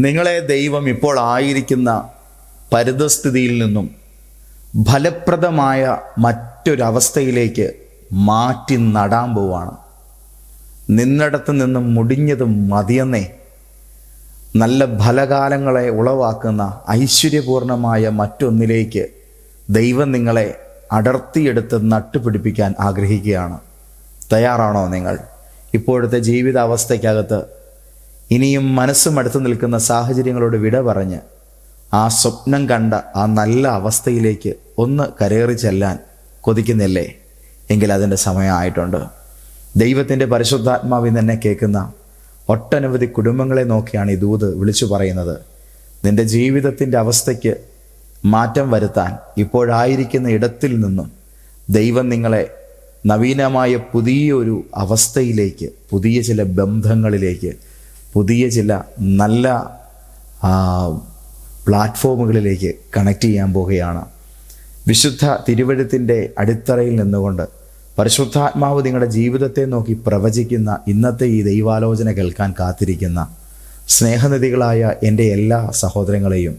നിങ്ങളെ ദൈവം ഇപ്പോൾ ആയിരിക്കുന്ന പരിതസ്ഥിതിയിൽ നിന്നും ഫലപ്രദമായ മറ്റൊരവസ്ഥയിലേക്ക് മാറ്റി നടാൻ പോവാണ്. നിന്നിടത്ത് നിന്നും മുടിഞ്ഞത് മതിയെന്നേ. നല്ല ഫലകാലങ്ങളെ ഉളവാക്കുന്ന ഐശ്വര്യപൂർണമായ മറ്റൊന്നിലേക്ക് ദൈവം നിങ്ങളെ അടർത്തിയെടുത്ത് നട്ടുപിടിപ്പിക്കാൻ ആഗ്രഹിക്കുകയാണ്. തയ്യാറാണോ നിങ്ങൾ? ഇപ്പോഴത്തെ ജീവിതാവസ്ഥയ്ക്കകത്ത് ഇനിയും മനസ്സും അടുത്തു നിൽക്കുന്ന സാഹചര്യങ്ങളോട് വിട പറഞ്ഞ് ആ സ്വപ്നം കണ്ട ആ നല്ല അവസ്ഥയിലേക്ക് ഒന്ന് കരേറി ചെല്ലാൻ കൊതിക്കുന്നില്ലേ? എങ്കിൽ അതിന്റെ സമയമായിട്ടുണ്ട് ദൈവത്തിന്റെ പരിശുദ്ധാത്മാവിൽ തന്നെ കേൾക്കുന്ന ഒട്ടനവധി കുടുംബങ്ങളെ നോക്കിയാണ് ഈ ദൂത് വിളിച്ചു പറയുന്നത്. നിന്റെ ജീവിതത്തിന്റെ അവസ്ഥയ്ക്ക് മാറ്റം വരുത്താൻ ഇപ്പോഴായിരിക്കുന്ന ഇടത്തിൽ നിന്നും ദൈവം നിങ്ങളെ നവീനമായ പുതിയൊരു അവസ്ഥയിലേക്ക് പുതിയ ചില ബന്ധങ്ങളിലേക്ക് പുതിയ ചില നല്ല പ്ലാറ്റ്ഫോമുകളിലേക്ക് കണക്ട് ചെയ്യാൻ പോവുകയാണ് വിശുദ്ധ തിരുവഴുത്തിന്റെ അടിത്തറയിൽ നിന്നുകൊണ്ട് പരിശുദ്ധാത്മാവ് നിങ്ങളുടെ ജീവിതത്തെ നോക്കി പ്രവചിക്കുന്ന ഇന്നത്തെ ഈ ദൈവാലോചന കേൾക്കാൻ കാത്തിരിക്കുന്ന സ്നേഹനിധികളായ എന്റെ എല്ലാ സഹോദരങ്ങളെയും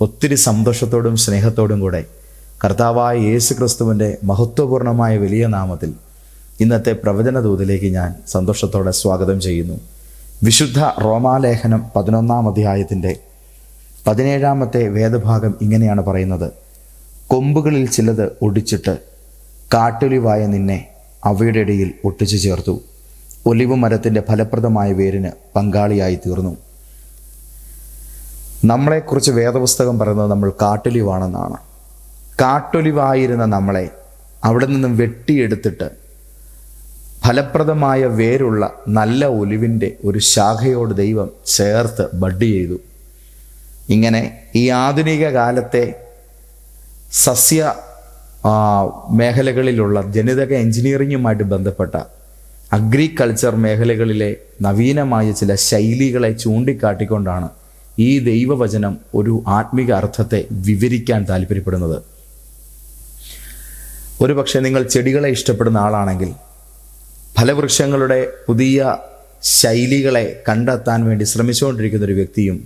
ഒത്തിരി സന്തോഷത്തോടും സ്നേഹത്തോടും കൂടെ കർത്താവായ യേശു ക്രിസ്തുവിന്റെ മഹത്വപൂർണമായ വലിയ നാമത്തിൽ ഇന്നത്തെ പ്രവചന ദൂതിലേക്ക് ഞാൻ സന്തോഷത്തോടെ സ്വാഗതം ചെയ്യുന്നു. വിശുദ്ധ റോമാലേഖനം പതിനൊന്നാം അധ്യായത്തിന്റെ പതിനേഴാമത്തെ വേദഭാഗം ഇങ്ങനെയാണ് പറയുന്നത്. കൊമ്പുകളിൽ ചിലത് ഒടിച്ചിട്ട് കാട്ടൊലിവായ നിന്നെ അവയുടെ ഇടയിൽ ഒട്ടിച്ചു ചേർത്തു. ഒലിവ് മരത്തിന്റെ ഫലപ്രദമായ വേരിന് പങ്കാളിയായി തീർന്നു. നമ്മളെക്കുറിച്ച് വേദപുസ്തകം പറയുന്നത് നമ്മൾ കാട്ടൊലിവാണെന്നാണ്. കാട്ടൊലിവായിരുന്ന നമ്മളെ അവിടെ നിന്നും വെട്ടിയെടുത്തിട്ട് ഫലപ്രദമായ വേരുള്ള നല്ല ഒലിവിന്റെ ഒരു ശാഖയോട് ദൈവം ചേർത്ത് ബഡ് ചെയ്തു. ഇങ്ങനെ ഈ ആധുനിക കാലത്തെ സസ്യ മേഖലകളിലുള്ള ജനിതക എഞ്ചിനീയറിങ്ങുമായിട്ട് ബന്ധപ്പെട്ട അഗ്രികൾച്ചർ മേഖലകളിലെ നവീനമായ ചില ശൈലികളെ ചൂണ്ടിക്കാട്ടിക്കൊണ്ടാണ് ഈ ദൈവവചനം ഒരു ആത്മീക അർത്ഥത്തെ വിവരിക്കാൻ താല്പര്യപ്പെടുന്നത്. ഒരുപക്ഷെ നിങ്ങൾ ചെടികളെ ഇഷ്ടപ്പെടുന്ന ആളാണെങ്കിൽ ഫലവൃക്ഷങ്ങളുടെ പുതിയ ശൈലികളെ കണ്ടെത്താൻ വേണ്ടി ശ്രമിച്ചുകൊണ്ടിരിക്കുന്ന ഒരു വ്യക്തിയും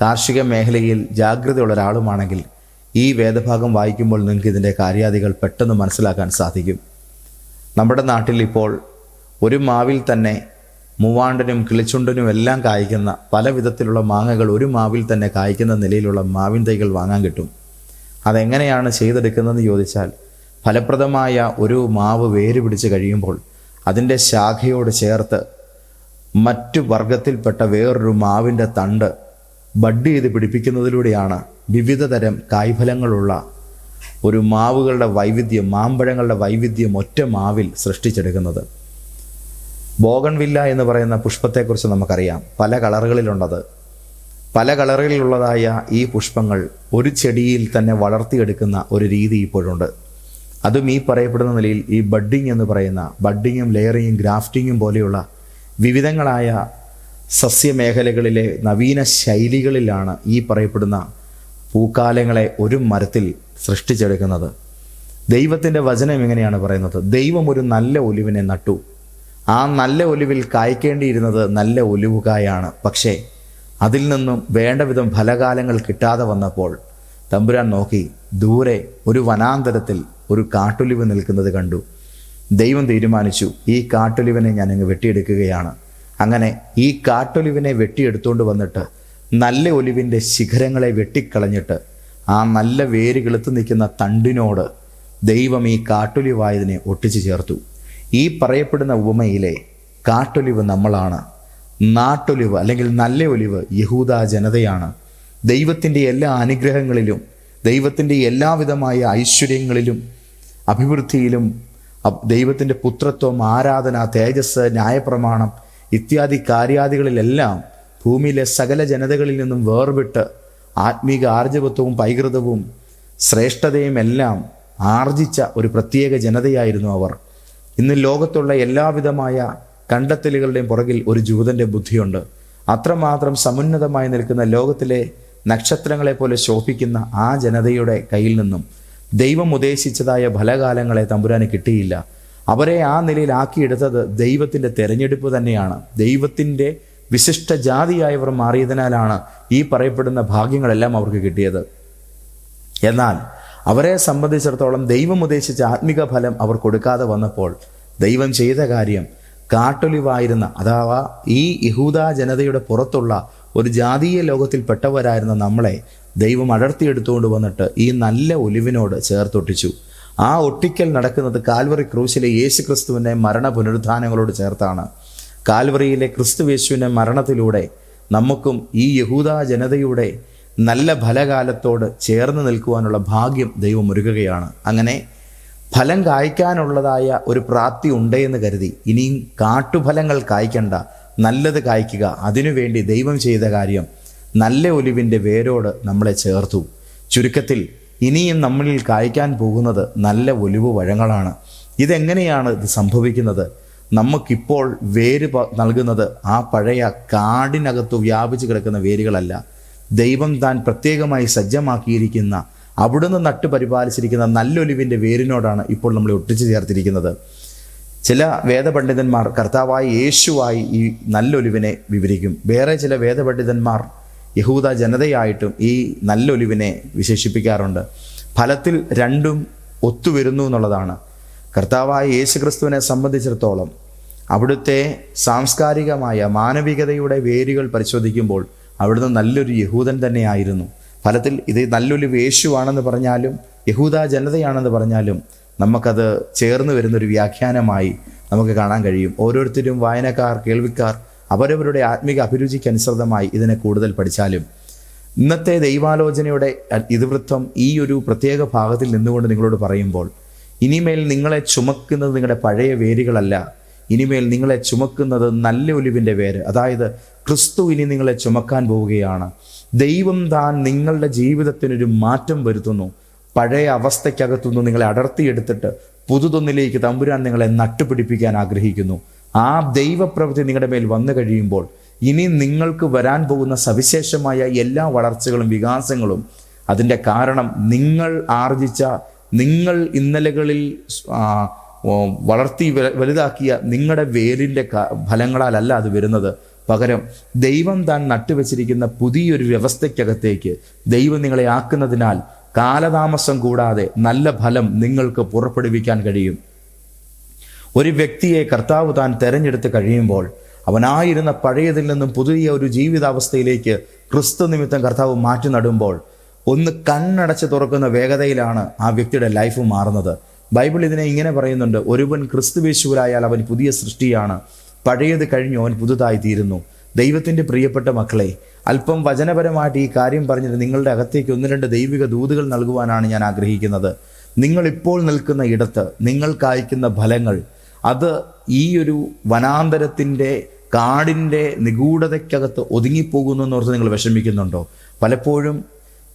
കാർഷിക മേഖലയിൽ ജാഗ്രതയുള്ള ഒരാളുമാണെങ്കിൽ ഈ വേദഭാഗം വായിക്കുമ്പോൾ നിങ്ങൾക്ക് ഇതിന്റെ കാര്യാദികൾ പെട്ടെന്ന് മനസ്സിലാക്കാൻ സാധിക്കും. നമ്മുടെ നാട്ടിൽ ഇപ്പോൾ ഒരു മാവിൽ തന്നെ മൂവാണ്ടനും കിളിച്ചുണ്ടനും എല്ലാം കായ്ക്കുന്ന പല വിധത്തിലുള്ള മാങ്ങകൾ ഒരു മാവിൽ തന്നെ കായ്ക്കുന്ന നിലയിലുള്ള മാവിൻ തൈകൾ വാങ്ങാൻ കിട്ടും. അതെങ്ങനെയാണ് ചെയ്തെടുക്കുന്നതെന്ന് ചോദിച്ചാൽ ഫലപ്രദമായ ഒരു മാവ് വേര് പിടിച്ച് കഴിയുമ്പോൾ അതിന്റെ ശാഖയോട് ചേർത്ത് മറ്റു വർഗത്തിൽപ്പെട്ട വേറൊരു മാവിന്റെ തണ്ട് ബഡ് ചെയ്ത് പിടിപ്പിക്കുന്നതിലൂടെയാണ് വിവിധ തരം കായ്ഫലങ്ങളുള്ള ഒരു മാവുകളുടെ വൈവിധ്യം മാമ്പഴങ്ങളുടെ വൈവിധ്യം ഒറ്റ മാവിൽ സൃഷ്ടിച്ചെടുക്കുന്നത്. ബോഗൺവില്ല എന്ന് പറയുന്ന പുഷ്പത്തെക്കുറിച്ച് നമുക്കറിയാം. പല കളറുകളിലുണ്ടത് പല കളറുകളിലുള്ളതായ ഈ പുഷ്പങ്ങൾ ഒരു ചെടിയിൽ തന്നെ വളർത്തിയെടുക്കുന്ന ഒരു രീതി ഇപ്പോഴുണ്ട്. അതും ഈ പറയപ്പെടുന്ന നിലയിൽ ഈ ബഡ്ഡിങ് എന്ന് പറയുന്ന ബഡ്ഡിങ്ങും ലെയറിങ്ങും ഗ്രാഫ്റ്റിങ്ങും പോലെയുള്ള വിവിധങ്ങളായ സസ്യമേഖലകളിലെ നവീന ശൈലികളിലാണ് ഈ പറയപ്പെടുന്ന പൂക്കാലങ്ങളെ ഒരു മരത്തിൽ സൃഷ്ടിച്ചെടുക്കുന്നത്. ദൈവത്തിന്റെ വചനം എങ്ങനെയാണ് പറയുന്നത്? ദൈവം ഒരു നല്ല ഒലിവിനെ നട്ടു. ആ നല്ല ഒലിവിൽ കായ്ക്കേണ്ടിയിരുന്നത് നല്ല ഒലിവുകായാണ്. പക്ഷേ അതിൽ നിന്നും വേണ്ട വിധം ഫലകാലങ്ങൾ കിട്ടാതെ വന്നപ്പോൾ തമ്പുരാൻ നോക്കി ദൂരെ ഒരു വനാന്തരത്തിൽ ഒരു കാട്ടൊലിവ് നിൽക്കുന്നത് കണ്ടു. ദൈവം തീരുമാനിച്ചു ഈ കാട്ടൊലിവിനെ ഞാൻ അങ്ങ് വെട്ടിയെടുക്കുകയാണ്. അങ്ങനെ ഈ കാട്ടൊലിവിനെ വെട്ടിയെടുത്തുകൊണ്ട് വന്നിട്ട് നല്ല ഒലിവിന്റെ ശിഖരങ്ങളെ വെട്ടിക്കളഞ്ഞിട്ട് ആ നല്ല വേര് കിളുത്ത് നിൽക്കുന്ന തണ്ടിനോട് ദൈവം ഈ കാട്ടൊലിവായതിനെ ഒട്ടിച്ചു ചേർത്തു. ഈ പറയപ്പെടുന്ന ഉപമയിലെ കാട്ടൊലിവ് നമ്മളാണ്. നാട്ടൊലിവ് അല്ലെങ്കിൽ നല്ല ഒലിവ് യഹൂദ ജനതയാണ്. ദൈവത്തിന്റെ എല്ലാ അനുഗ്രഹങ്ങളിലും ദൈവത്തിന്റെ എല്ലാവിധമായ ഐശ്വര്യങ്ങളിലും അഭിവൃദ്ധിയിലും ദൈവത്തിന്റെ പുത്രത്വം ആരാധന തേജസ് ന്യായപ്രമാണം ഇത്യാദി കാര്യാദികളിലെല്ലാം ഭൂമിയിലെ സകല ജനതകളിൽ നിന്നും വേർവിട്ട് ആത്മീക ആർജവത്വവും പൈകൃതവും ശ്രേഷ്ഠതയും എല്ലാം ആർജിച്ച ഒരു പ്രത്യേക ജനതയായിരുന്നു അവർ. ഇന്ന് ലോകത്തുള്ള എല്ലാവിധമായ കണ്ടെത്തലുകളുടെയും പുറകിൽ ഒരു ജൂതന്റെ ബുദ്ധിയുണ്ട്. അത്രമാത്രം സമുന്നതമായി നിൽക്കുന്ന ലോകത്തിലെ നക്ഷത്രങ്ങളെ പോലെ ശോഭിക്കുന്ന ആ ജനതയുടെ കയ്യിൽ നിന്നും ദൈവം ഉദ്ദേശിച്ചതായ ഫലകാലങ്ങളെ തമ്പുരാന് കിട്ടിയില്ല. അവരെ ആ നിലയിലാക്കിയെടുത്തത് ദൈവത്തിന്റെ തെരഞ്ഞെടുപ്പ് തന്നെയാണ്. ദൈവത്തിന്റെ വിശിഷ്ട ജാതിയായവർ മാറിയതിനാലാണ് ഈ പറയപ്പെടുന്ന ഭാഗ്യങ്ങളെല്ലാം അവർക്ക് കിട്ടിയത്. എന്നാൽ അവരെ സംബന്ധിച്ചിടത്തോളം ദൈവം ഉദ്ദേശിച്ച ആത്മിക ഫലം അവർ കൊടുക്കാതെ വന്നപ്പോൾ ദൈവം ചെയ്ത കാര്യം കാട്ടൊലിവായിരുന്ന അഥവാ ഈ യഹൂദ ജനതയുടെ പുറത്തുള്ള ഒരു ജാതീയ ലോകത്തിൽപ്പെട്ടവരായിരുന്ന നമ്മളെ ദൈവം അടർത്തിയെടുത്തുകൊണ്ട് വന്നിട്ട് ഈ നല്ല ഒലിവിനോട് ചേർത്തൊട്ടിച്ചു. ആ ഒട്ടിക്കൽ നടക്കുന്നത് കാൽവറി ക്രൂശിലെ യേശു ക്രിസ്തുവിന്റെ മരണ പുനരുദ്ധാനങ്ങളോട് ചേർത്താണ്. കാൽവറിയിലെ ക്രിസ്തു യേശുവിന്റെ മരണത്തിലൂടെ നമുക്കും ഈ യഹൂദാ ജനതയുടെ നല്ല ഫലകാലത്തോട് ചേർന്ന് നിൽക്കുവാനുള്ള ഭാഗ്യം ദൈവം ഒരുക്കുകയാണ്. അങ്ങനെ ഫലം കായ്ക്കാനുള്ളതായ ഒരു പ്രാപ്തി ഉണ്ടെന്ന് കരുതി ഇനിയും കാട്ടുഫലങ്ങൾ കായ്ക്കണ്ട. നല്ലത് കായ്ക്കുക. അതിനുവേണ്ടി ദൈവം ചെയ്ത കാര്യം നല്ല ഒലിവിന്റെ വേരോട് നമ്മളെ ചേർത്തു. ചുരുക്കത്തിൽ ഇനിയും നമ്മളിൽ കായ്ക്കാൻ പോകുന്നത് നല്ല ഒലിവ് വഴങ്ങളാണ്. ഇതെങ്ങനെയാണ് ഇത് സംഭവിക്കുന്നത്? നമുക്കിപ്പോൾ വേര് നൽകുന്നത് ആ പഴയ കാടിനകത്തു വ്യാപിച്ചു കിടക്കുന്ന വേരുകളല്ല. ദൈവം താൻ പ്രത്യേകമായി സജ്ജമാക്കിയിരിക്കുന്ന അവിടുന്ന് നട്ട് പരിപാലിച്ചിരിക്കുന്ന നല്ലൊലിവിന്റെ വേരിനോടാണ് ഇപ്പോൾ നമ്മൾ ഒട്ടിച്ചു ചേർത്തിരിക്കുന്നത്. ചില വേദപണ്ഡിതന്മാർ കർത്താവായ യേശുവായി ഈ നല്ലൊലിവിനെ വിവരിക്കും. വേറെ ചില വേദപണ്ഡിതന്മാർ യഹൂദ ജനതയായിട്ടും ഈ നല്ലൊലിവിനെ വിശേഷിപ്പിക്കാറുണ്ട്. ഫലത്തിൽ രണ്ടും ഒത്തുവരുന്നു എന്നുള്ളതാണ്. കർത്താവായ യേശുക്രിസ്തുവിനെ സംബന്ധിച്ചിടത്തോളം അവിടുത്തെ സാംസ്കാരികമായ മാനവികതയുടെ വേരുകൾ പരിശോധിക്കുമ്പോൾ അവിടുന്ന് നല്ലൊരു യഹൂദൻ തന്നെയായിരുന്നു. ഫലത്തിൽ ഇത് നല്ലൊരു യേശുവാണെന്ന് പറഞ്ഞാലും യഹൂദ ജനതയാണെന്ന് പറഞ്ഞാലും നമുക്കത് ചേർന്ന് വരുന്നൊരു വ്യാഖ്യാനമായി നമുക്ക് കാണാൻ കഴിയും. ഓരോരുത്തരും വായനക്കാർ കേൾവിക്കാർ അവരവരുടെ ആത്മീക അഭിരുചിക്ക് അനുസൃതമായി ഇതിനെ കൂടുതൽ പഠിച്ചാലും. ഇന്നത്തെ ദൈവാലോചനയുടെ ഇതിവൃത്തം ഈ ഒരു പ്രത്യേക ഭാഗത്തിൽ നിന്നുകൊണ്ട് നിങ്ങളോട് പറയുമ്പോൾ ഇനിമേൽ നിങ്ങളെ ചുമക്കുന്നത് നിങ്ങളുടെ പഴയ വേരുകളല്ല. ഇനിമേൽ നിങ്ങളെ ചുമക്കുന്നത് നല്ല ഒലിവിന്റെ വേര്. അതായത് ക്രിസ്തു ഇനി നിങ്ങളെ ചുമക്കാൻ പോവുകയാണ്. ദൈവം താൻ നിങ്ങളുടെ ജീവിതത്തിനൊരു മാറ്റം വരുത്തുന്നു. പഴയ അവസ്ഥയ്ക്കകത്തുനിന്ന് നിങ്ങളെ അടർത്തിയെടുത്തിട്ട് പുതുതൊന്നിലേക്ക് തമ്പുരാൻ നിങ്ങളെ നട്ടുപിടിപ്പിക്കാൻ ആഗ്രഹിക്കുന്നു. ആ ദൈവപ്രവൃത്തി നിങ്ങളുടെ മേൽ വന്നു കഴിയുമ്പോൾ ഇനി നിങ്ങൾക്ക് വരാൻ പോകുന്ന സവിശേഷമായ എല്ലാ വളർച്ചകളും വികാസങ്ങളും അതിന്റെ കാരണം നിങ്ങൾ ആർജിച്ച നിങ്ങൾ ഇന്നലകളിൽ വളർത്തി വലുതാക്കിയ നിങ്ങളുടെ വേരിന്റെ ഫലങ്ങളാലല്ല അത് വരുന്നത്. പകരം ദൈവം താൻ നട്ടുവെച്ചിരിക്കുന്ന പുതിയൊരു വ്യവസ്ഥയ്ക്കകത്തേക്ക് ദൈവം നിങ്ങളെ ആക്കുന്നതിനാൽ കാലതാമസം കൂടാതെ നല്ല ഫലം നിങ്ങൾക്ക് പുറപ്പെടുവിക്കാൻ കഴിയും. ഒരു വ്യക്തിയെ കർത്താവ് താൻ തെരഞ്ഞെടുത്ത് കഴിയുമ്പോൾ അവനായിരുന്ന പഴയതിൽ നിന്നും പുതിയ ഒരു ജീവിതാവസ്ഥയിലേക്ക് ക്രിസ്തു നിമിത്തം കർത്താവ് മാറ്റി നടുമ്പോൾ ഒന്ന് കണ്ണടച്ച് തുറക്കുന്ന വേഗതയിലാണ് ആ വ്യക്തിയുടെ ലൈഫ് മാറുന്നത്. ബൈബിൾ ഇതിനെ ഇങ്ങനെ പറയുന്നുണ്ട് ഒരുവൻ ക്രിസ്തുവേശുവിലായാൽ അവൻ പുതിയ സൃഷ്ടിയാണ് പഴയത് കഴിഞ്ഞു അവൻ പുതുതായി തീരുന്നു. ദൈവത്തിന്റെ പ്രിയപ്പെട്ട മക്കളെ അല്പം വചനപരമായിട്ട് ഈ കാര്യം പറഞ്ഞിട്ട് നിങ്ങളുടെ അകത്തേക്ക് ഒന്ന് രണ്ട് ദൈവിക ദൂതുകൾ നൽകുവാനാണ് ഞാൻ ആഗ്രഹിക്കുന്നത്. നിങ്ങൾ ഇപ്പോൾ നിൽക്കുന്ന ഇടത്ത് നിങ്ങൾ കായ്ക്കുന്ന ഫലങ്ങൾ അത് ഈ ഒരു വനാന്തരത്തിന്റെ കാടിന്റെ നിഗൂഢതയ്ക്കകത്ത് ഒതുങ്ങിപ്പോകുന്നു എന്നോർത്ത് നിങ്ങൾ വിഷമിക്കുന്നുണ്ടോ? പലപ്പോഴും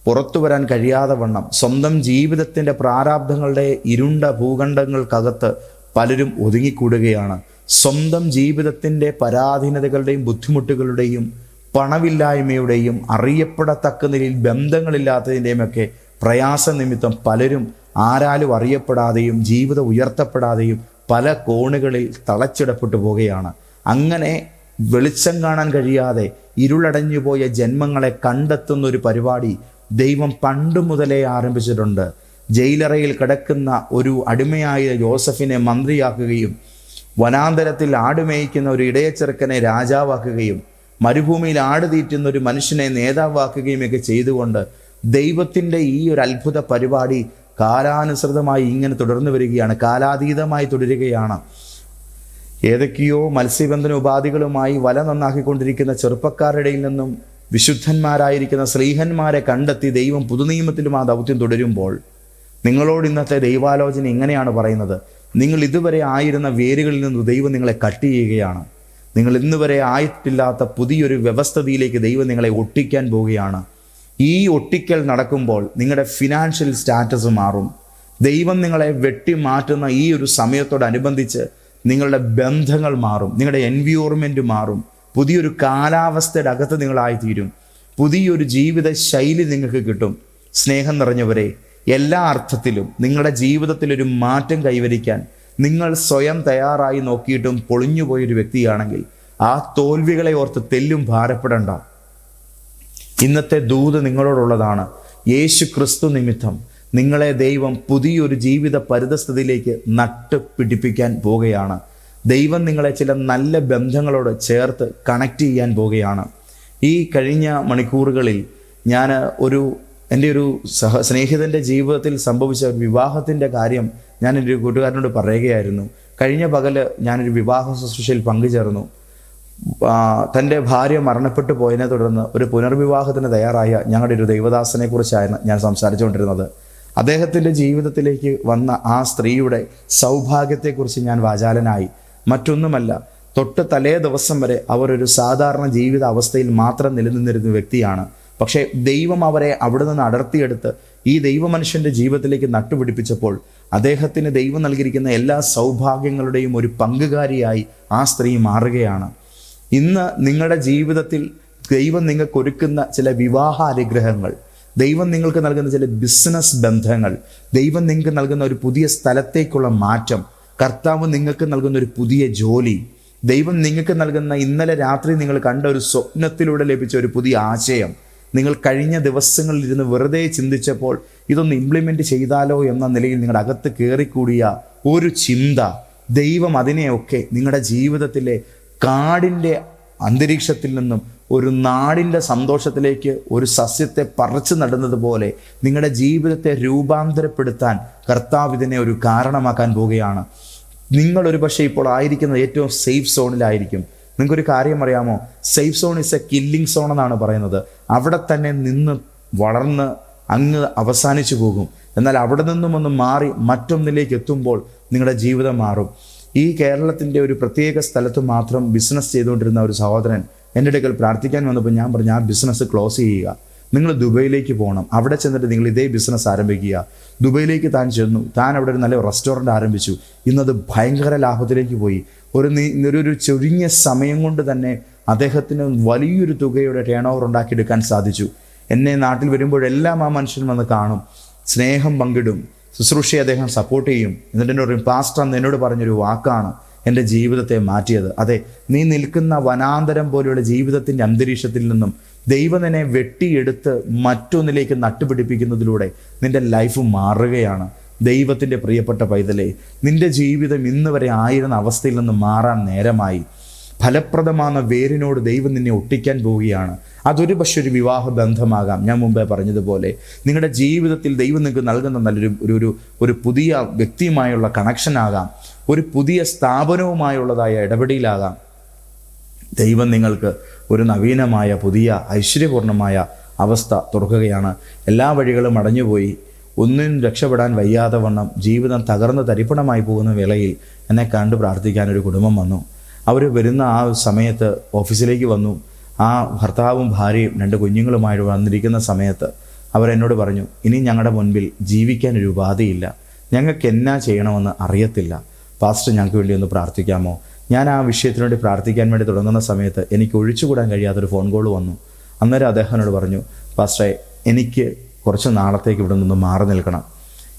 പുറത്തു വരാൻ കഴിയാതെ വണ്ണം സ്വന്തം ജീവിതത്തിന്റെ പ്രാരാബ്ധങ്ങളുടെ ഇരുണ്ട ഭൂഖണ്ഡങ്ങൾക്കകത്ത് പലരും ഒതുങ്ങിക്കൂടുകയാണ്. സ്വന്തം ജീവിതത്തിന്റെ പരാധീനതകളുടെയും ബുദ്ധിമുട്ടുകളുടെയും പണമില്ലായ്മയുടെയും അറിയപ്പെടത്തക്ക നിലയിൽ ബന്ധങ്ങളില്ലാത്തതിന്റെയും ഒക്കെ പ്രയാസ നിമിത്തം പലരും ആരാലും അറിയപ്പെടാതെയും ജീവിതം ഉയർത്തപ്പെടാതെയും പല കോണുകളിൽ തളച്ചിടപ്പെട്ടു പോവുകയാണ്. അങ്ങനെ വെളിച്ചം കാണാൻ കഴിയാതെ ഇരുളടഞ്ഞു പോയ ജന്മങ്ങളെ കണ്ടെത്തുന്ന ഒരു പരിപാടി ദൈവം പണ്ട് മുതലേ ആരംഭിച്ചിട്ടുണ്ട്. ജയിലറയിൽ കിടക്കുന്ന ഒരു അടിമയായ ജോസഫിനെ മന്ത്രിയാക്കുകയും വനാന്തരത്തിൽ ആട് മേയ്ക്കുന്ന ഒരു ഇടയച്ചെറുക്കനെ രാജാവാക്കുകയും മരുഭൂമിയിൽ ആട് തീറ്റുന്ന ഒരു മനുഷ്യനെ നേതാവാക്കുകയും ഒക്കെ ചെയ്തുകൊണ്ട് ദൈവത്തിന്റെ ഈ ഒരു അത്ഭുത പരിപാടി കാലാനുസൃതമായി ഇങ്ങനെ തുടർന്നു വരികയാണ് കാലാതീതമായി തുടരുകയാണ്. ഏതൊക്കെയോ മത്സ്യബന്ധന ഉപാധികളുമായി വല നന്നാക്കിക്കൊണ്ടിരിക്കുന്ന ചെറുപ്പക്കാരുടെ ഇടയിൽ നിന്നും വിശുദ്ധന്മാരായിരിക്കുന്ന ശ്രീഹന്മാരെ കണ്ടെത്തി ദൈവം പുതുനിയമത്തിലും ആ ദൗത്യം തുടരുമ്പോൾ നിങ്ങളോട് ഇന്നത്തെ ദൈവാലോചന ഇങ്ങനെയാണ് പറയുന്നത്? നിങ്ങൾ ഇതുവരെ ആയിരുന്ന വേരുകളിൽ നിന്ന് ദൈവം നിങ്ങളെ കട്ട് ചെയ്യുകയാണ്. നിങ്ങൾ ഇന്നുവരെ ആയിട്ടില്ലാത്ത പുതിയൊരു വ്യവസ്ഥതയിലേക്ക് ദൈവം നിങ്ങളെ ഒട്ടിക്കാൻ പോവുകയാണ്. ഈ ഒട്ടിക്കൽ നടക്കുമ്പോൾ നിങ്ങളുടെ ഫിനാൻഷ്യൽ സ്റ്റാറ്റസ് മാറും. ദൈവം നിങ്ങളെ വെട്ടിമാറ്റുന്ന ഈ ഒരു സമയത്തോടനുബന്ധിച്ച് നിങ്ങളുടെ ബന്ധങ്ങൾ മാറും. നിങ്ങളുടെ എൻവിയോൺമെന്റ് മാറും. പുതിയൊരു കാലാവസ്ഥയുടെ അകത്ത് നിങ്ങളായിത്തീരും. പുതിയൊരു ജീവിത ശൈലി നിങ്ങൾക്ക് കിട്ടും. സ്നേഹം നിറഞ്ഞവരെ എല്ലാ അർത്ഥത്തിലും നിങ്ങളുടെ ജീവിതത്തിൽ ഒരു മാറ്റം കൈവരിക്കാൻ നിങ്ങൾ സ്വയം തയ്യാറായി നോക്കിയിട്ടും പൊളിഞ്ഞുപോയൊരു വ്യക്തിയാണെങ്കിൽ ആ തോൽവികളെ ഓർത്ത് തെല്ലും ഭാരപ്പെടണ്ട. ഇന്നത്തെ ദൂത് നിങ്ങളോടുള്ളതാണ്. യേശു ക്രിസ്തു നിമിത്തം നിങ്ങളെ ദൈവം പുതിയൊരു ജീവിത പരിതസ്ഥിതിയിലേക്ക് നട്ട് പിടിപ്പിക്കാൻ പോവുകയാണ്. ദൈവം നിങ്ങളെ ചില നല്ല ബന്ധങ്ങളോട് ചേർത്ത് കണക്ട് ചെയ്യാൻ പോവുകയാണ്. ഈ കഴിഞ്ഞ മണിക്കൂറുകളിൽ ഞാൻ ഒരു എന്റെ ഒരു സഹ സ്നേഹിതന്റെ ജീവിതത്തിൽ സംഭവിച്ച ഒരു വിവാഹത്തിന്റെ കാര്യം ഞാൻ എന്റെ ഒരു കൂട്ടുകാരനോട് പറയുകയായിരുന്നു. കഴിഞ്ഞ പകൽ ഞാനൊരു വിവാഹ ശുശ്രൂഷയിൽ പങ്കുചേർന്നു. തന്റെ ഭാര്യ മരണപ്പെട്ടു പോയതിനെ തുടർന്ന് ഒരു പുനർവിവാഹത്തിന് തയ്യാറായ ഞങ്ങളുടെ ഒരു ദൈവദാസനെ കുറിച്ചായിരുന്നു ഞാൻ സംസാരിച്ചുകൊണ്ടിരുന്നത്. അദ്ദേഹത്തിന്റെ ജീവിതത്തിലേക്ക് വന്ന ആ സ്ത്രീയുടെ സൗഭാഗ്യത്തെക്കുറിച്ച് ഞാൻ വാചാലനായി. മറ്റൊന്നുമല്ല തൊട്ട് തലേ ദിവസം വരെ അവർ ഒരു സാധാരണ ജീവിത അവസ്ഥയിൽ മാത്രം നിലനിന്നിരുന്ന വ്യക്തിയാണ്. പക്ഷേ ദൈവം അവരെ അവിടെ നിന്ന് അടർത്തിയെടുത്ത് ഈ ദൈവമനുഷ്യന്റെ ജീവിതത്തിലേക്ക് നട്ടുപിടിപ്പിച്ചപ്പോൾ അദ്ദേഹത്തിന് ദൈവം നൽകിയിരിക്കുന്ന എല്ലാ സൗഭാഗ്യങ്ങളുടെയും ഒരു പങ്കുകാരിയായി ആ സ്ത്രീ മാറുകയാണ്. ഇന്ന് നിങ്ങളുടെ ജീവിതത്തിൽ ദൈവം നിങ്ങൾക്ക് ഒരുക്കുന്ന ചില വിവാഹ അനുഗ്രഹങ്ങൾ ദൈവം നിങ്ങൾക്ക് നൽകുന്ന ചില ബിസിനസ് ബന്ധങ്ങൾ ദൈവം നിങ്ങൾക്ക് നൽകുന്ന ഒരു പുതിയ സ്ഥലത്തേക്കുള്ള മാറ്റം കർത്താവ് നിങ്ങൾക്ക് നൽകുന്ന ഒരു പുതിയ ജോലി ദൈവം നിങ്ങൾക്ക് നൽകുന്ന ഇന്നലെ രാത്രി നിങ്ങൾ കണ്ട ഒരു സ്വപ്നത്തിലൂടെ ലഭിച്ച ഒരു പുതിയ ആശയം. നിങ്ങൾ കഴിഞ്ഞ ദിവസങ്ങളിൽ ഇരുന്ന് വെറുതെ ചിന്തിച്ചപ്പോൾ ഇതൊന്ന് ഇംപ്ലിമെന്റ് ചെയ്താലോ എന്ന നിലയിൽ നിങ്ങളുടെ അകത്ത് കയറിക്കൂടിയ ഒരു ചിന്ത ദൈവം അതിനെയൊക്കെ നിങ്ങളുടെ ജീവിതത്തിലെ കാടിന്റെ അന്തരീക്ഷത്തിൽ നിന്നും ഒരു നാടിന്റെ സന്തോഷത്തിലേക്ക് ഒരു സസ്യത്തെ പറിച്ചു നടുന്നത് പോലെ നിങ്ങളുടെ ജീവിതത്തെ രൂപാന്തരപ്പെടുത്താൻ കർത്താവ് ഇതിനെ ഒരു കാരണമാക്കാൻ പോവുകയാണ്. നിങ്ങൾ പക്ഷേ ഇപ്പോൾ ആയിരിക്കുന്നത് ഏറ്റവും സേഫ് സോണിലായിരിക്കും. നിങ്ങൾക്കൊരു കാര്യം അറിയാമോ? Safe zone is a killing zone എന്നാണ് പറയുന്നത്. അവിടെ തന്നെ നിന്ന് വളർന്ന് അങ്ങ് അവസാനിച്ചു പോകും. എന്നാൽ അവിടെ നിന്നും ഒന്ന് മാറി മറ്റൊന്നിലേക്ക് എത്തുമ്പോൾ നിങ്ങളുടെ ജീവിതം മാറും. ഈ കേരളത്തിന്റെ ഒരു പ്രത്യേക സ്ഥലത്ത് മാത്രം ബിസിനസ് ചെയ്തുകൊണ്ടിരുന്ന ഒരു സഹോദരൻ എന്റെ അടുക്കൽ പ്രാർത്ഥിക്കാൻ വന്നപ്പോൾ ഞാൻ പറഞ്ഞു ആ ബിസിനസ് ക്ലോസ് ചെയ്യുക. നിങ്ങൾ ദുബൈയിലേക്ക് പോകണം. അവിടെ ചെന്നിട്ട് നിങ്ങൾ ഇതേ ബിസിനസ് ആരംഭിക്കുക. ദുബൈയിലേക്ക് താൻ ചെന്നു. താൻ അവിടെ ഒരു നല്ല റെസ്റ്റോറന്റ് ആരംഭിച്ചു. ഇന്നത് ഭയങ്കര ലാഭത്തിലേക്ക് പോയി. ഒരു ഒരു ചുരുങ്ങിയ സമയം കൊണ്ട് തന്നെ അദ്ദേഹത്തിന് വലിയൊരു തുകയുടെ ടേൺ ഓവർ ഉണ്ടാക്കിയെടുക്കാൻ സാധിച്ചു. എന്നെ നാട്ടിൽ വരുമ്പോഴെല്ലാം ആ മനുഷ്യൻ വന്ന് കാണും. സ്നേഹം പങ്കിടും. ശുശ്രൂഷയെ അദ്ദേഹം സപ്പോർട്ട് ചെയ്യും. എന്നിട്ട് എന്നോട് പറയും പാസ്റ്റർ അന്ന് എന്നോട് പറഞ്ഞൊരു വാക്കാണ് എന്റെ ജീവിതത്തെ മാറ്റിയത്. അതെ നീ നിൽക്കുന്ന വനാന്തരം പോലെയുള്ള ജീവിതത്തിന്റെ അന്തരീക്ഷത്തിൽ നിന്നും ദൈവം നിന്നെ വെട്ടിയെടുത്ത് മറ്റൊന്നിലേക്ക് നട്ടുപിടിപ്പിക്കുന്നതിലൂടെ നിന്റെ ലൈഫ് മാറുകയാണ്. ദൈവത്തിന്റെ പ്രിയപ്പെട്ട പൈതലേ നിന്റെ ജീവിതം ഇന്ന് വരെ ആയിരുന്ന അവസ്ഥയിൽ നിന്ന് മാറാൻ നേരമായി. ഫലപ്രദമാകുന്ന വേരിനോട് ദൈവം നിന്നെ ഒട്ടിക്കാൻ പോവുകയാണ്. അതൊരു പക്ഷെ ഒരു വിവാഹ ബന്ധമാകാം ഞാൻ മുമ്പേ പറഞ്ഞതുപോലെ നിങ്ങളുടെ ജീവിതത്തിൽ ദൈവം നിങ്ങൾക്ക് നൽകുന്ന നല്ലൊരു ഒരു ഒരു ഒരു പുതിയ വ്യക്തിയുമായുള്ള കണക്ഷൻ ആകാം. ഒരു പുതിയ സ്ഥാപനവുമായുള്ളതായ ഇടപെടലാകാം ദൈവം നിങ്ങൾക്ക് ഒരു നവീനമായ പുതിയ ഐശ്വര്യപൂർണമായ അവസ്ഥ തുറക്കുകയാണ്. എല്ലാ വഴികളും അടഞ്ഞുപോയി. ഒന്നിനും രക്ഷപ്പെടാൻ വയ്യാതെ വണ്ണം ജീവിതം തകർന്ന് തരിപ്പണമായി പോകുന്ന വേളയിൽ എന്നെ കണ്ട് പ്രാർത്ഥിക്കാൻ ഒരു കുടുംബം വന്നു. അവർ വരുന്ന ആ സമയത്ത് ഓഫീസിലേക്ക് വന്നു. ആ ഭർത്താവും ഭാര്യയും രണ്ട് കുഞ്ഞുങ്ങളുമായിട്ട് വന്നിരിക്കുന്ന സമയത്ത് അവരെന്നോട് പറഞ്ഞു ഇനി ഞങ്ങളുടെ മുൻപിൽ ജീവിക്കാൻ ഒരു ഉപാധിയില്ല. ഞങ്ങൾക്ക് എന്നാ ചെയ്യണമെന്ന് അറിയത്തില്ല. പാസ്റ്റർ ഞങ്ങൾക്ക് വേണ്ടി ഒന്ന് പ്രാർത്ഥിക്കാമോ? ഞാൻ ആ വിഷയത്തിന് വേണ്ടി പ്രാർത്ഥിക്കാൻ വേണ്ടി തുടങ്ങുന്ന സമയത്ത് എനിക്ക് ഒഴിച്ചുകൂടാൻ കഴിയാത്തൊരു ഫോൺ കോൾ വന്നു. അന്നേരം അദ്ദേഹം എന്നോട് പറഞ്ഞു പാസ്റ്ററെ എനിക്ക് കുറച്ച് നാളത്തേക്ക് ഇവിടെ നിന്ന് മാറി നിൽക്കണം.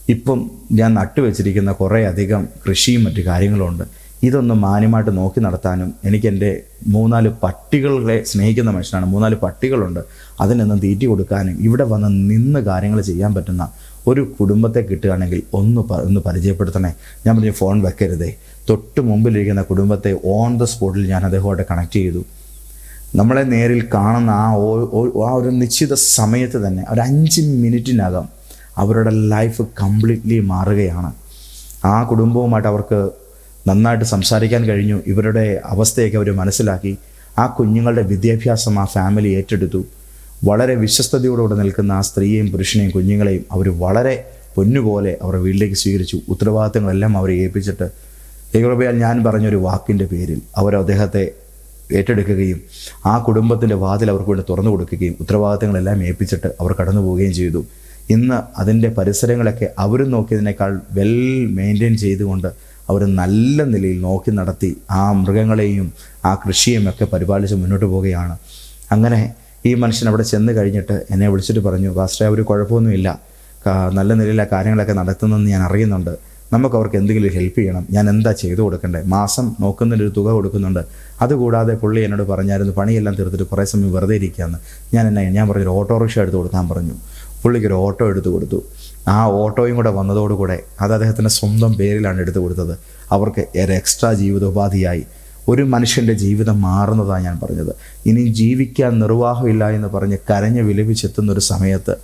ഇപ്പം ഞാൻ നട്ടുവെച്ചിരിക്കുന്ന കുറേ അധികം കൃഷിയും മറ്റു കാര്യങ്ങളുണ്ട് ഇതൊന്ന് മാന്യമായിട്ട് നോക്കി നടത്താനും എനിക്ക് എന്റെ മൂന്നാൽ പട്ടികളെ സ്നേഹിക്കുന്ന മനുഷ്യനാണ്. മൂന്നാൽ പട്ടികളുണ്ട്. അതിനൊന്നും തീറ്റി കൊടുക്കാനും ഇവിടെ വന്ന് നിന്ന് കാര്യങ്ങൾ ചെയ്യാൻ പറ്റുന്ന ഒരു കുടുംബത്തെ കിട്ടുകയാണെങ്കിൽ ഒന്ന് ഒന്ന് പരിചയപ്പെടുത്തണേ. ഞാൻ പറഞ്ഞു ഫോൺ വെക്കരുതേ. തൊട്ട് മുമ്പിലിരിക്കുന്ന കുടുംബത്തെ ഓൺ ദ സ്പോട്ടിൽ ഞാൻ അദ്ദേഹമായിട്ട് കണക്ട് ചെയ്തു. നമ്മളെ നേരിൽ കാണുന്ന ആ ആ ഒരു നിശ്ചിത സമയത്ത് തന്നെ ഒരു അഞ്ച് മിനിറ്റിനകം അവരുടെ ലൈഫ് കംപ്ലീറ്റ്ലി മാറുകയാണ്. ആ കുടുംബവുമായിട്ട് അവർക്ക് നന്നായിട്ട് സംസാരിക്കാൻ കഴിഞ്ഞു. ഇവരുടെ അവസ്ഥയൊക്കെ അവർ മനസ്സിലാക്കി. ആ കുഞ്ഞുങ്ങളുടെ വിദ്യാഭ്യാസം ആ ഫാമിലി ഏറ്റെടുത്തു. വളരെ വിശ്വസ്തയോടുകൂടെ നിൽക്കുന്ന ആ സ്ത്രീയെയും പുരുഷനെയും കുഞ്ഞുങ്ങളെയും അവർ വളരെ പൊന്നുപോലെ അവരുടെ വീട്ടിലേക്ക് സ്വീകരിച്ചു. ഉത്തരവാദിത്തങ്ങളെല്ലാം അവരെ ഏൽപ്പിച്ചിട്ട് ഏകോപയാൽ ഞാൻ പറഞ്ഞൊരു വാക്കിന്റെ പേരിൽ അവർ അദ്ദേഹത്തെ ഏറ്റെടുക്കുകയും ആ കുടുംബത്തിന്റെ വാതിൽ അവർക്ക് വേണ്ടി തുറന്നു കൊടുക്കുകയും ഉത്തരവാദിത്തങ്ങളെല്ലാം ഏൽപ്പിച്ചിട്ട് അവർ കടന്നു പോവുകയും ചെയ്തു. ഇന്ന് അതിന്റെ പരിസരങ്ങളൊക്കെ അവരും നോക്കിയതിനേക്കാൾ വെൽ മെയിന്റെയിൻ ചെയ്തുകൊണ്ട് അവർ നല്ല നിലയിൽ നോക്കി നടത്തി ആ മൃഗങ്ങളെയും ആ കൃഷിയും ഒക്കെ പരിപാലിച്ച് മുന്നോട്ട് പോവുകയാണ്. അങ്ങനെ ഈ മനുഷ്യൻ അവിടെ ചെന്ന് കഴിഞ്ഞിട്ട് എന്നെ വിളിച്ചിട്ട് പറഞ്ഞു പാസ്റ്ററെ ഒരു കുഴപ്പമൊന്നുമില്ല. നല്ല നിലയിൽ ആ കാര്യങ്ങളൊക്കെ നടത്തുന്നതെന്ന് ഞാൻ അറിയുന്നുണ്ട്. നമുക്ക് അവർക്ക് എന്തെങ്കിലും ഹെൽപ്പ് ചെയ്യണം. ഞാൻ എന്താ ചെയ്തു കൊടുക്കണ്ടേ? മാസം നോക്കുന്നതിനൊരു തുക കൊടുക്കുന്നുണ്ട്. അതുകൂടാതെ പുള്ളി എന്നോട് പറഞ്ഞായിരുന്നു പണിയെല്ലാം തീർത്തിട്ട് കുറേ സമയം വെറുതെ ഇരിക്കുകയെന്ന് ഞാൻ എന്നെ ഞാൻ പറഞ്ഞൊരു ഓട്ടോറിക്ഷ എടുത്ത് കൊടുക്കാൻ പറഞ്ഞു. പുള്ളിക്ക് ഒരു ഓട്ടോ എടുത്തു കൊടുത്തു. ആ ഓട്ടോയും കൂടെ വന്നതോടുകൂടെ അത് അദ്ദേഹത്തിന്റെ സ്വന്തം പേരിലാണ് എടുത്തു കൊടുത്തത്. അവർക്ക് ഏറെ എക്സ്ട്രാ ജീവിതോപാധിയായി. ഒരു മനുഷ്യന്റെ ജീവിതം മാറുന്നതാണ് ഞാൻ പറഞ്ഞത്. ഇനി ജീവിക്കാൻ നിർവാഹമില്ല എന്ന് പറഞ്ഞ് കരഞ്ഞ് വിലപിച്ചെത്തുന്ന ഒരു സമയത്ത്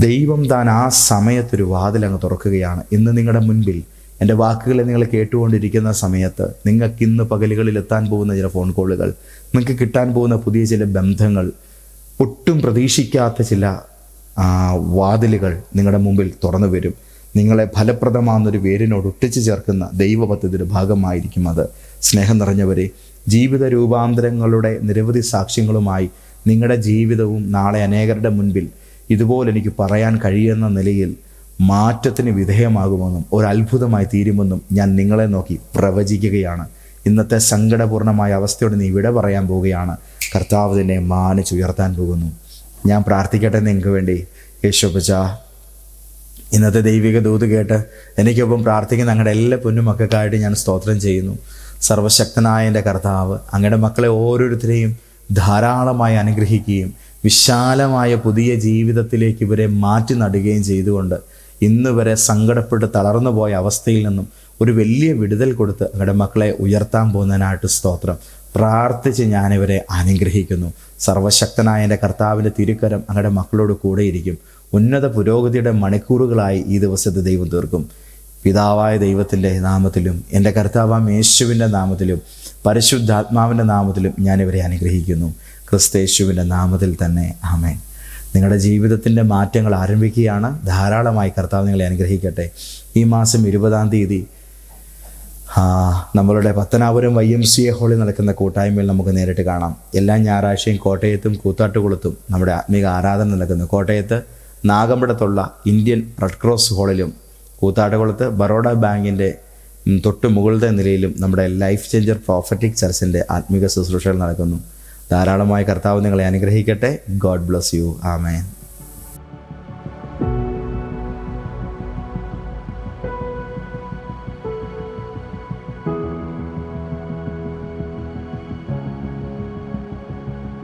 ദൈവം താൻ ആ സമയത്തൊരു വാതിൽ അങ്ങ് തുറക്കുകയാണ്. ഇന്ന് നിങ്ങളുടെ മുൻപിൽ എന്റെ വാക്കുകളെ നിങ്ങൾ കേട്ടുകൊണ്ടിരിക്കുന്ന സമയത്ത് നിങ്ങൾക്ക് ഇന്ന് പകലുകളിൽ എത്താൻ പോകുന്ന ചില ഫോൺ കോളുകൾ നിങ്ങൾക്ക് കിട്ടാൻ പോകുന്ന പുതിയ ചില ബന്ധങ്ങൾ ഒട്ടും പ്രതീക്ഷിക്കാത്ത ചില വാതിലുകൾ നിങ്ങളുടെ മുമ്പിൽ തുറന്നു വരും. നിങ്ങളെ ഫലപ്രദമാകുന്നൊരു വേരിനോട് ഒട്ടിച്ചു ചേർക്കുന്ന ദൈവ പദ്ധതിയുടെ ഭാഗമായിരിക്കും അത്. സ്നേഹം നിറഞ്ഞവരെ ജീവിത രൂപാന്തരങ്ങളുടെ നിരവധി സാക്ഷ്യങ്ങളുമായി നിങ്ങളുടെ ജീവിതവും നാളെ അനേകരുടെ മുൻപിൽ ഇതുപോലെ എനിക്ക് പറയാൻ കഴിയുന്ന നിലയിൽ മാറ്റത്തിന് വിധേയമാകുമെന്നും ഒരു അത്ഭുതമായി തീരുമെന്നും ഞാൻ നിങ്ങളെ നോക്കി പ്രവചിക്കുകയാണ്. ഇന്നത്തെ സങ്കടപൂർണമായ അവസ്ഥയോട് നീ വിട പറയാൻ പോവുകയാണ്. കർത്താവ് തന്നെ മാനിച്ചുയർത്താൻ പോകുന്നു. ഞാൻ പ്രാർത്ഥിക്കട്ടെ നിങ്ങൾക്ക് വേണ്ടി. യേശോപ്പച്ച ഇന്നത്തെ ദൈവിക ദൂത് കേട്ട് എനിക്കൊപ്പം പ്രാർത്ഥിക്കുന്ന അങ്ങയുടെ എല്ലാ പൊന്നും മക്കൾക്കായിട്ട് ഞാൻ സ്തോത്രം ചെയ്യുന്നു. സർവശക്തനായ എന്റെ കർത്താവ് അങ്ങയുടെ മക്കളെ ഓരോരുത്തരെയും ധാരാളമായി അനുഗ്രഹിക്കുകയും വിശാലമായ പുതിയ ജീവിതത്തിലേക്ക് ഇവരെ മാറ്റി നടുകയും ചെയ്തുകൊണ്ട് ഇന്ന് വരെ സങ്കടപ്പെട്ട് തളർന്നു പോയ അവസ്ഥയിൽ നിന്നും ഒരു വലിയ വിടുതൽ കൊടുത്ത് അങ്ങയുടെ മക്കളെ ഉയർത്താൻ പോകുന്നതിനായിട്ട് സ്തോത്രം. പ്രാർത്ഥിച്ച് ഞാനിവരെ അനുഗ്രഹിക്കുന്നു. സർവശക്തനായ എന്റെ കർത്താവിന്റെ തിരുക്കരം അങ്ങയുടെ മക്കളോട് കൂടെയിരിക്കും ഉന്നത പുരോഗതിയുടെ മണിക്കൂറുകളായി ഈ ദിവസത്തെ ദൈവം തീർക്കും. പിതാവായ ദൈവത്തിന്റെ നാമത്തിലും എന്റെ കർത്താവാം യേശുവിന്റെ നാമത്തിലും പരിശുദ്ധാത്മാവിന്റെ നാമത്തിലും ഞാനിവരെ അനുഗ്രഹിക്കുന്നു. ക്രിസ്തേശുവിന്റെ നാമത്തിൽ തന്നെ ആമേൻ. നിങ്ങളുടെ ജീവിതത്തിന്റെ മാറ്റങ്ങൾ ആരംഭിക്കുകയാണ്. ധാരാളമായി കർത്താവ് നിങ്ങളെ അനുഗ്രഹിക്കട്ടെ. ഈ മാസം ഇരുപതാം തീയതി നമ്മളുടെ Pathanapuram Y M C A ഹാളിൽ നടക്കുന്ന കൂട്ടായ്മയിൽ നമുക്ക് നേരിട്ട് കാണാം. എല്ലാ ഞായറാഴ്ചയും കോട്ടയത്തും കൂത്താട്ടുകുളത്തും നമ്മുടെ ആത്മീക ആരാധന നടക്കുന്നു. കോട്ടയത്ത് നാഗമ്പടത്തുള്ള ഇന്ത്യൻ റെഡ് ക്രോസ് ഹാളിലും കൂത്താട്ടുകുളത്ത് ബറോഡ ബാങ്കിന്റെ തൊട്ട് മുകളിലത്തെ നിലയിലും നമ്മുടെ ലൈഫ് ചേഞ്ചർ പ്രോഫറ്റിക് ചർച്ചിന്റെ ആത്മീക ശുശ്രൂഷകൾ നടക്കുന്നു. ധാരാളമായി കർത്താവ് നിങ്ങളെ അനുഗ്രഹിക്കട്ടെ. God bless you amen